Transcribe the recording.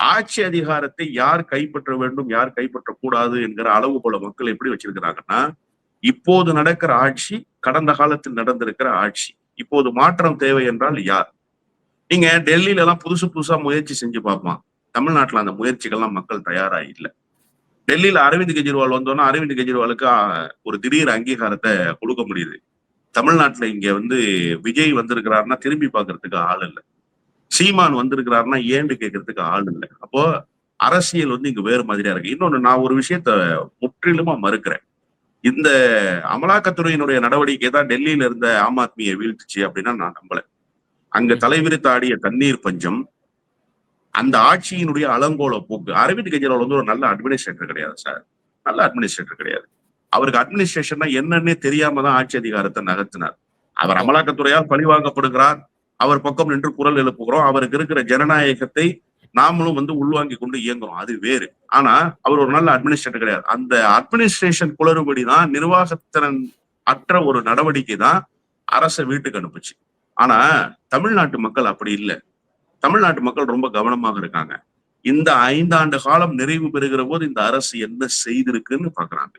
ஆட்சி அதிகாரத்தை யார் கைப்பற்ற வேண்டும் யார் கைப்பற்றக்கூடாது என்கிற அளவுகோல மக்கள் எப்படி வச்சிருக்கிறாங்கன்னா இப்போது நடக்கிற ஆட்சி கடந்த காலத்தில் நடந்திருக்கிற ஆட்சி இப்போது மாற்றம் தேவை என்றால் யார்? நீங்க டெல்லியில எல்லாம் புதுசு புதுசா முயற்சி செஞ்சு பார்ப்பான் தமிழ்நாட்டுல அந்த முயற்சிகள்லாம் மக்கள் தயாரா இல்லை டெல்லியில அரவிந்த் கெஜ்ரிவால் வந்தோன்னா அரவிந்த் கெஜ்ரிவாலுக்கு ஒரு திடீர் அங்கீகாரத்தை கொடுக்க முடியுது. தமிழ்நாட்டுல இங்க வந்து விஜய் வந்திருக்கிறாருன்னா திரும்பி பாக்குறதுக்கு ஆள் இல்லை. சீமான் வந்திருக்கிறாருன்னா ஏன்னு கேட்கறதுக்கு ஆள் இல்லை. அப்போ அரசியல் வந்து இங்க வேறு மாதிரியா இருக்கு. இன்னொன்னு நான் ஒரு விஷயத்த முற்றிலுமா மறுக்கிறேன். இந்த அமலாக்கத்துறையினுடைய நடவடிக்கை தான் டெல்லியில இருந்த ஆம் ஆத்மியை வீழ்த்துச்சு அப்படின்னா நான் நம்பல. அங்க தலைவிரித்து ஆடிய தண்ணீர் பஞ்சம் அந்த ஆட்சியினுடைய அலங்கோல போக்கு. அரவிந்த் கெஜ்ரிவால் வந்து ஒரு நல்ல அட்மினிஸ்ட்ரேட்டர் கிடையாது சார் நல்ல அட்மினிஸ்ட்ரேட்டர் கிடையாது. அவருக்கு அட்மினிஸ்ட்ரேஷன்னா என்னன்னே தெரியாம தான் ஆட்சி அதிகாரத்தை நகர்த்தினார். அவர் அமலாக்கத்துறையால் பழிவாங்கப்படுகிறார். அவர் பக்கம் நின்று குரல் எழுப்புகிறோம். அவருக்கு இருக்கிற ஜனநாயகத்தை நாமளும் வந்து உள்வாங்கி கொண்டு இயங்குறோம். அது வேறு. ஆனா அவர் ஒரு நல்ல அட்மினிஸ்ட்ரேட்டர் கிடையாது. அந்த அட்மினிஸ்ட்ரேஷன் குளறுபடி தான் நிர்வாகத்திறன் அற்ற ஒரு நடவடிக்கை தான் அரசை வீட்டுக்கு அனுப்புச்சு. ஆனா தமிழ்நாட்டு மக்கள் அப்படி இல்லை. தமிழ்நாட்டு மக்கள் ரொம்ப கவனமாக இருக்காங்க. இந்த ஐந்தாண்டு காலம் நிறைவு பெறுகிற போது இந்த அரசு என்ன செய்திருக்குன்னு பாக்குறாங்க.